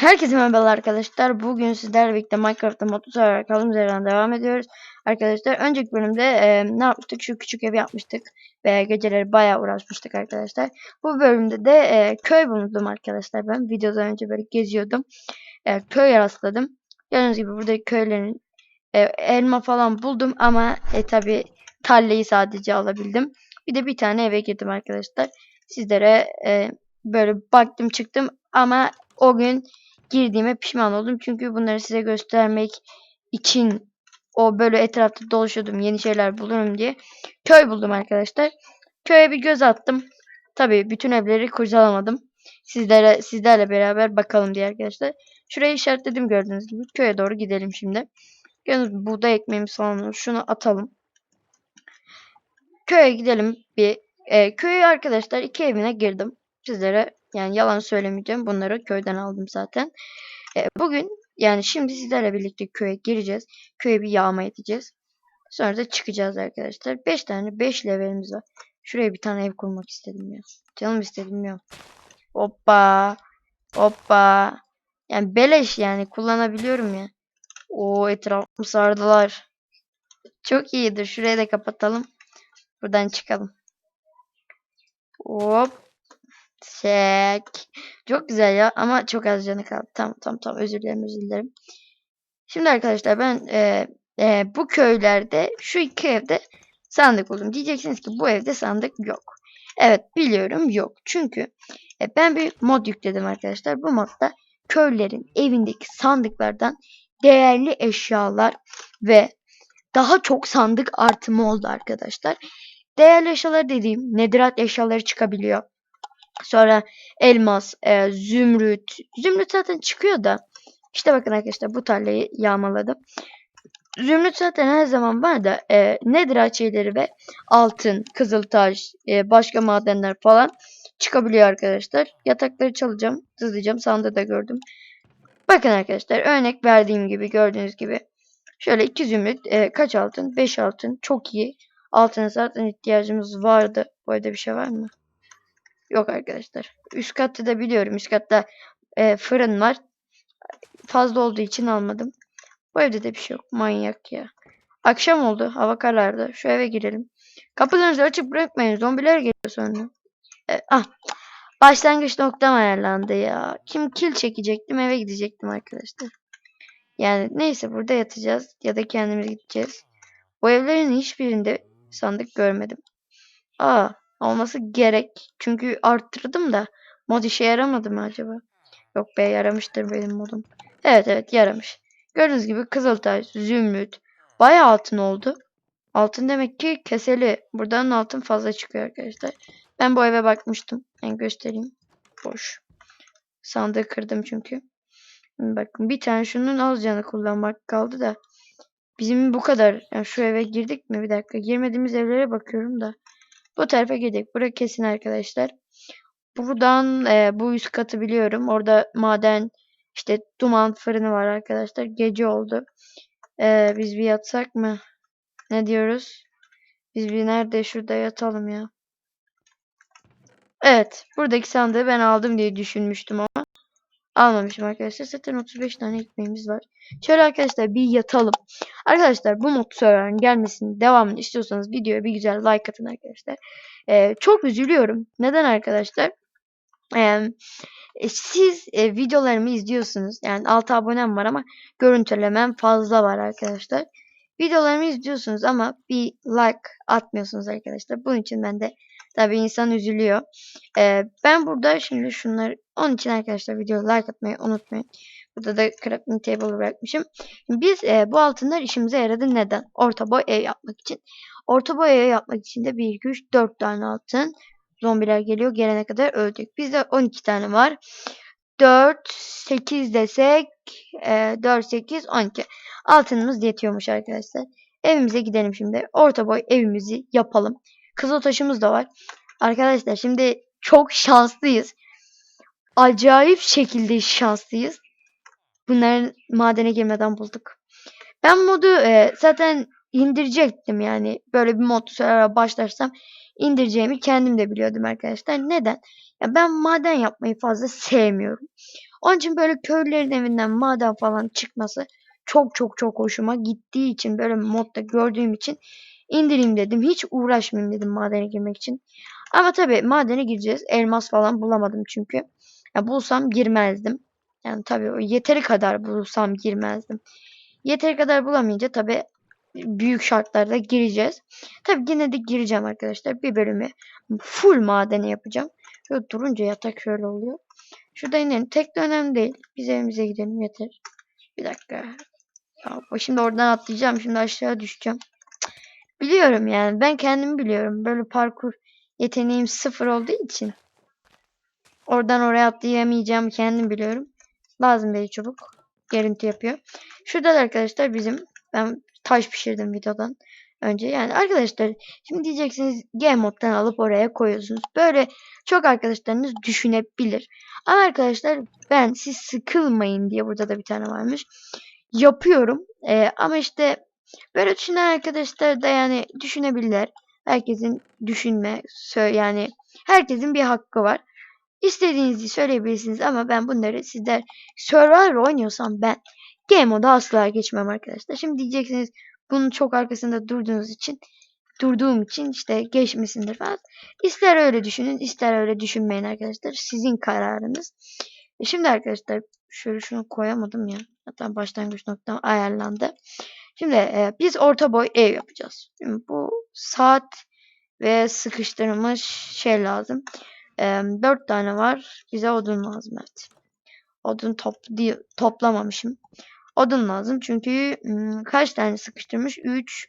Herkese merhabalar arkadaşlar. Bugün sizlerle birlikte Minecraft'ta motor server kalım üzerinden devam ediyoruz. Arkadaşlar önceki bölümde e, ne yapmıştık? Şu küçük evi yapmıştık. Ve geceleri bayağı uğraşmıştık arkadaşlar. Bu bölümde de e, köy buldum arkadaşlar ben. Videodan önce böyle geziyordum. E, köy rastladım. Gördüğünüz gibi buradaki köylerin e, elma falan buldum ama e, tabi tarlayı sadece alabildim. Bir de bir tane eve girdim arkadaşlar. Sizlere e, böyle baktım çıktım ama o gün girdiğime pişman oldum. Çünkü bunları size göstermek için o böyle etrafta dolaşıyordum yeni şeyler bulurum diye. Köy buldum arkadaşlar. Köye bir göz attım. Tabii bütün evleri kurcalamadım. Sizlere sizlerle beraber bakalım diye arkadaşlar. Şurayı işaretledim gördüğünüz gibi. Köye doğru gidelim şimdi. Gibi buğday ekmeğimiz falan. Şunu atalım. Köye gidelim bir. E, köyü arkadaşlar iki evine girdim. Sizlere yani yalan söylemeyeceğim. Bunları köyden aldım zaten. E, bugün yani şimdi sizlerle birlikte köye gireceğiz. Köye bir yağma edeceğiz. Sonra da çıkacağız arkadaşlar. 5 tane 5 levelimiz var. Şuraya bir tane ev kurmak istedim ya. Canım istedim ya. Hoppa. Hoppa. Yani beleş yani kullanabiliyorum ya. O etrafımı sardılar. Çok iyidir. Şurayı da kapatalım. Buradan çıkalım. Hop. Çek. Çok güzel ya ama çok az canı kaldı. Tamam tamam tamam özür dilerim özür dilerim. Şimdi arkadaşlar ben e, e, bu köylerde şu iki evde sandık buldum. Diyeceksiniz ki bu evde sandık yok. Evet biliyorum yok. Çünkü e, ben bir mod yükledim arkadaşlar. Bu modda köylerin evindeki sandıklardan değerli eşyalar ve daha çok sandık artımı oldu arkadaşlar. Değerli eşyalar dediğim nedirat eşyaları çıkabiliyor. Sonra elmas, e, zümrüt. Zümrüt zaten çıkıyor da. İşte bakın arkadaşlar bu tarlayı yağmaladım. Zümrüt zaten her zaman var da e, nedir şeyleri ve altın, kızıltaş, e, başka madenler falan çıkabiliyor arkadaşlar. Yatakları çalacağım, hızlayacağım. Sandığı da gördüm. Bakın arkadaşlar örnek verdiğim gibi gördüğünüz gibi. Şöyle iki zümrüt, e, kaç altın? 5 altın. Çok iyi. Altına zaten ihtiyacımız vardı. Bu arada bir şey var mı? Yok arkadaşlar. Üst katta da biliyorum. Üst katta e, fırın var. Fazla olduğu için almadım. Bu evde de bir şey yok. Manyak ya. Akşam oldu. Hava karardı. Şu eve girelim. Kapılarınızı açık bırakmayın. Zombiler geliyor sonra. E, ah. Başlangıç noktam ayarlandı ya. Kim kil çekecektim eve gidecektim arkadaşlar. Yani neyse burada yatacağız ya da kendimiz gideceğiz. Bu evlerin hiçbirinde sandık görmedim. Aa olması gerek. Çünkü arttırdım da mod işe yaramadı mı acaba? Yok be yaramıştır benim modum. Evet evet yaramış. Gördüğünüz gibi kızıltaş, zümrüt. Baya altın oldu. Altın demek ki keseli. Buradan altın fazla çıkıyor arkadaşlar. Ben bu eve bakmıştım. Ben göstereyim. Boş. Sandığı kırdım çünkü. Bakın bir tane şunun az canı kullanmak kaldı da. Bizim bu kadar. Yani şu eve girdik mi? Bir dakika. Girmediğimiz evlere bakıyorum da. Bu tarafa girdik. Burası kesin arkadaşlar. Buradan e, bu üst katı biliyorum. Orada maden işte duman fırını var arkadaşlar. Gece oldu. E, biz bir yatsak mı? Ne diyoruz? Biz bir nerede şurada yatalım ya. Evet. Buradaki sandığı ben aldım diye düşünmüştüm. Almamışım arkadaşlar. Zaten 35 tane ekmeğimiz var. Şöyle arkadaşlar bir yatalım. Arkadaşlar bu mod server'ın gelmesini devamını istiyorsanız videoya bir güzel like atın arkadaşlar. Ee, çok üzülüyorum. Neden arkadaşlar? Ee, siz e, videolarımı izliyorsunuz. Yani 6 abonem var ama görüntülemem fazla var arkadaşlar. Videolarımı izliyorsunuz ama bir like atmıyorsunuz arkadaşlar. Bunun için ben de tabi insan üzülüyor. Ee, ben burada şimdi şunları onun için arkadaşlar video like atmayı unutmayın. Burada da crafting table bırakmışım. Biz e, bu altınlar işimize yaradı. Neden? Orta boy ev yapmak için. Orta boy ev yapmak için de 1, 2, 3, 4 tane altın. Zombiler geliyor. Gelene kadar öldük. Bizde 12 tane var. 4, 8 desek e, 4, 8, 12. Altınımız yetiyormuş arkadaşlar. Evimize gidelim şimdi. Orta boy evimizi yapalım. Kızıl taşımız da var. Arkadaşlar şimdi çok şanslıyız. Acayip şekilde şanslıyız. Bunları madene girmeden bulduk. Ben modu e, zaten indirecektim yani. Böyle bir mod başlarsam indireceğimi kendim de biliyordum arkadaşlar. Neden? Ya ben maden yapmayı fazla sevmiyorum. Onun için böyle köylülerin evinden maden falan çıkması çok çok çok hoşuma gittiği için böyle modda gördüğüm için indireyim dedim. Hiç uğraşmayayım dedim madene girmek için. Ama tabii madene gireceğiz. Elmas falan bulamadım çünkü. Ya bulsam girmezdim. Yani tabii yeteri kadar bulsam girmezdim. Yeteri kadar bulamayınca tabii büyük şartlarda gireceğiz. Tabii yine de gireceğim arkadaşlar. Bir bölümü full madeni yapacağım. Şöyle durunca yatak şöyle oluyor. Şurada inelim. Tek de önemli değil. Biz evimize gidelim yeter. Bir dakika. Ya, şimdi oradan atlayacağım. Şimdi aşağı düşeceğim. Biliyorum yani. Ben kendimi biliyorum. Böyle parkur yeteneğim sıfır olduğu için. Oradan oraya atlayamayacağımı kendim biliyorum. Lazım beni çubuk. Gerinti yapıyor. Şurada da arkadaşlar bizim ben taş pişirdim videodan önce. Yani arkadaşlar şimdi diyeceksiniz Game moddan alıp oraya koyuyorsunuz. Böyle çok arkadaşlarınız düşünebilir. Ama arkadaşlar ben siz sıkılmayın diye burada da bir tane varmış. Yapıyorum. Ee, ama işte böyle düşünen arkadaşlar da yani düşünebilirler. Herkesin düşünme, yani herkesin bir hakkı var. İstediğinizi söyleyebilirsiniz ama ben bunları sizler Survivor oynuyorsam ben Game moda asla geçmem arkadaşlar. Şimdi diyeceksiniz bunun çok arkasında durduğunuz için durduğum için işte geçmesindir falan. İster öyle düşünün ister öyle düşünmeyin arkadaşlar. Sizin kararınız. E şimdi arkadaşlar şöyle şunu koyamadım ya. Hatta başlangıç noktam ayarlandı. Şimdi e, biz orta boy ev yapacağız. Şimdi bu saat ve sıkıştırılmış şey lazım. E, 4 tane var. Bize odun lazım evet. Odun topl toplamamışım. Odun lazım çünkü kaç tane sıkıştırmış? 3,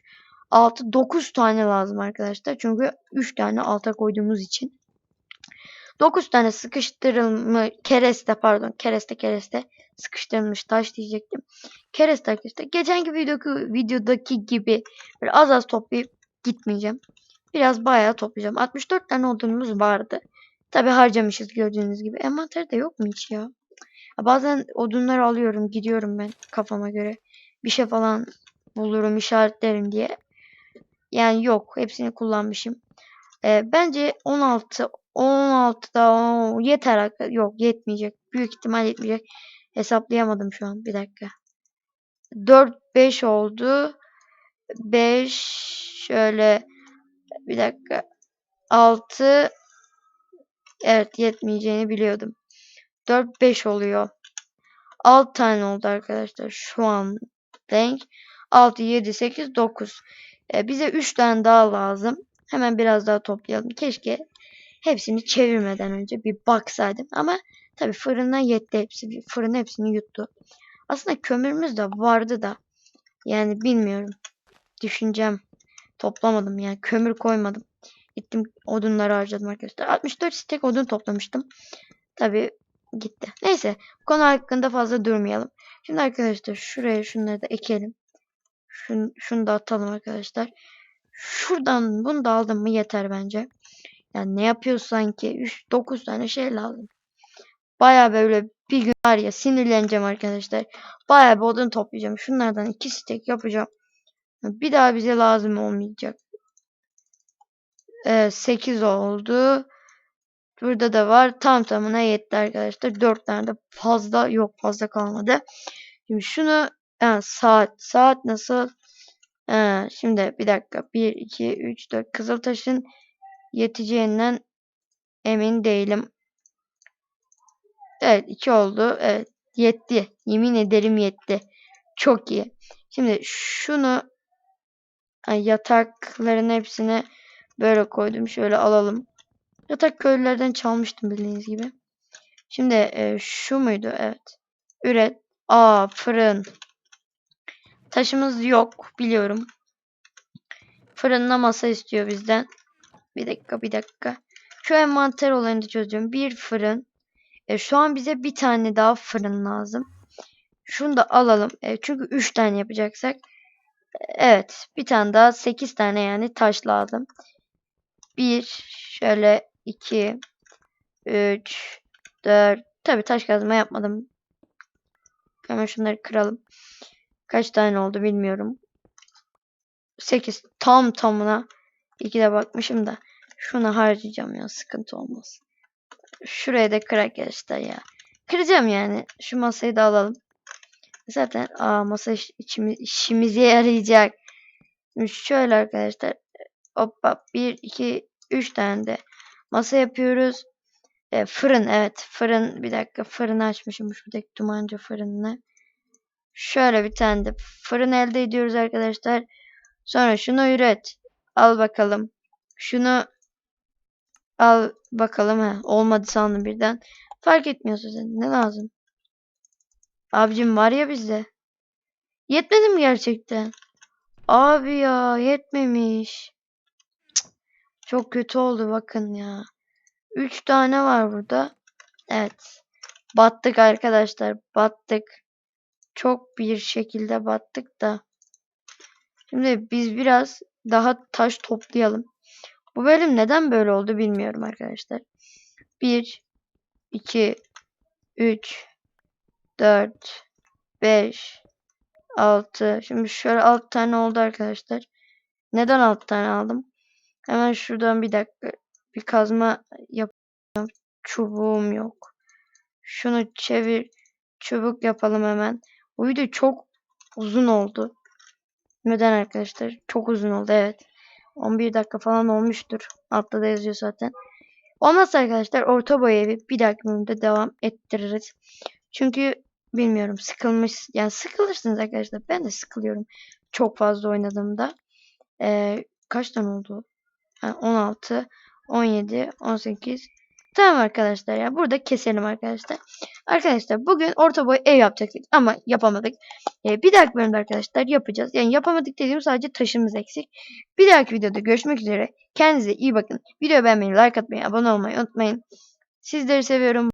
6, 9 tane lazım arkadaşlar. Çünkü 3 tane alta koyduğumuz için. 9 tane sıkıştırılmış kereste pardon kereste kereste sıkıştırılmış taş diyecektim. Kereste arkadaşlar. Geçenki videodaki, videodaki gibi böyle az az toplayıp gitmeyeceğim. Biraz bayağı toplayacağım. 64 tane odunumuz vardı. Tabi harcamışız gördüğünüz gibi. Envanterde yok mu hiç ya? Bazen odunları alıyorum gidiyorum ben kafama göre. Bir şey falan bulurum işaretlerim diye. Yani yok hepsini kullanmışım. Ee, bence 16 16 da o, yeter. Yok yetmeyecek. Büyük ihtimal yetmeyecek. Hesaplayamadım şu an. Bir dakika. 4 5 oldu. 5 şöyle bir dakika. 6 Evet yetmeyeceğini biliyordum. 4 5 oluyor. 6 tane oldu arkadaşlar. Şu an denk. 6 7 8 9. Ee, bize 3 tane daha lazım. Hemen biraz daha toplayalım. Keşke hepsini çevirmeden önce bir baksaydım. Ama tabi fırına yetti hepsi. Fırın hepsini yuttu. Aslında kömürümüz de vardı da. Yani bilmiyorum. Düşüneceğim. Toplamadım yani. Kömür koymadım. Gittim odunları harcadım arkadaşlar. 64 stek odun toplamıştım. Tabi gitti. Neyse. Konu hakkında fazla durmayalım. Şimdi arkadaşlar şuraya şunları da ekelim. Şunu, şunu da atalım arkadaşlar. Şuradan bunu da aldım mı yeter bence. Yani ne yapıyorsan ki 3 9 tane şey lazım. Baya böyle bir gün var ya sinirleneceğim arkadaşlar. Baya bir odun toplayacağım. Şunlardan 2 stek yapacağım. Bir daha bize lazım olmayacak. Evet, 8 oldu. Burada da var. Tam tamına yetti arkadaşlar. 4 tane de fazla yok. Fazla kalmadı. Şimdi şunu ha, saat. Saat nasıl? Ha, şimdi bir dakika. 1, 2, 3, 4. Kızıltaş'ın yeteceğinden emin değilim. Evet 2 oldu. Evet yetti. Yemin ederim yetti. Çok iyi. Şimdi şunu ha, yatakların hepsine böyle koydum. Şöyle alalım. Yatak köylülerden çalmıştım bildiğiniz gibi. Şimdi e, şu muydu? Evet. Üret. Aa fırın. Taşımız yok biliyorum. Fırınla masa istiyor bizden. Bir dakika bir dakika. Şu envanter olayını da çözüyorum. Bir fırın. E, şu an bize bir tane daha fırın lazım. Şunu da alalım. E, çünkü 3 tane yapacaksak. Evet. Bir tane daha 8 tane yani taş lazım. 1 şöyle 2 3 4 Tabi taş kazma yapmadım. Hemen şunları kıralım. Kaç tane oldu bilmiyorum. 8 tam tamına 2'de bakmışım da şunu harcayacağım ya sıkıntı olmaz. Şuraya da kırak arkadaşlar ya. kıracağım yani. Şu masayı da alalım. Zaten aa masa iş- içimi, işimize yarayacak. Şöyle arkadaşlar. Hoppa 1 2 3 tane de masa yapıyoruz. E, fırın evet fırın bir dakika fırını açmışım şuradaki dumanca fırınını. Şöyle bir tane de fırın elde ediyoruz arkadaşlar. Sonra şunu üret. Al bakalım. Şunu al bakalım. He, olmadı sandım birden. Fark etmiyor zaten. Ne lazım? Abicim var ya bizde. Yetmedi mi gerçekten? Abi ya yetmemiş. Çok kötü oldu bakın ya. 3 tane var burada. Evet. Battık arkadaşlar. Battık. Çok bir şekilde battık da. Şimdi biz biraz daha taş toplayalım. Bu bölüm neden böyle oldu bilmiyorum arkadaşlar. 1 2 3 4 5 6 Şimdi şöyle 6 tane oldu arkadaşlar. Neden 6 tane aldım? Hemen şuradan bir dakika bir kazma yapacağım. Çubuğum yok. Şunu çevir. Çubuk yapalım hemen. Bu video çok uzun oldu. Neden arkadaşlar? Çok uzun oldu evet. 11 dakika falan olmuştur. Altta da yazıyor zaten. Olmazsa arkadaşlar orta boy evi bir dahaki bölümde devam ettiririz. Çünkü bilmiyorum sıkılmış yani sıkılırsınız arkadaşlar. Ben de sıkılıyorum. Çok fazla oynadığımda. Ee, kaç tane oldu? Ha, 16, 17, 18. Tamam arkadaşlar ya burada keselim arkadaşlar. Arkadaşlar bugün orta boy ev yapacaktık ama yapamadık. Ee, bir dahaki bölümde arkadaşlar yapacağız. Yani yapamadık dediğim sadece taşımız eksik. Bir dahaki videoda görüşmek üzere. Kendinize iyi bakın. Videoyu beğenmeyi, like atmayı, abone olmayı unutmayın. Sizleri seviyorum.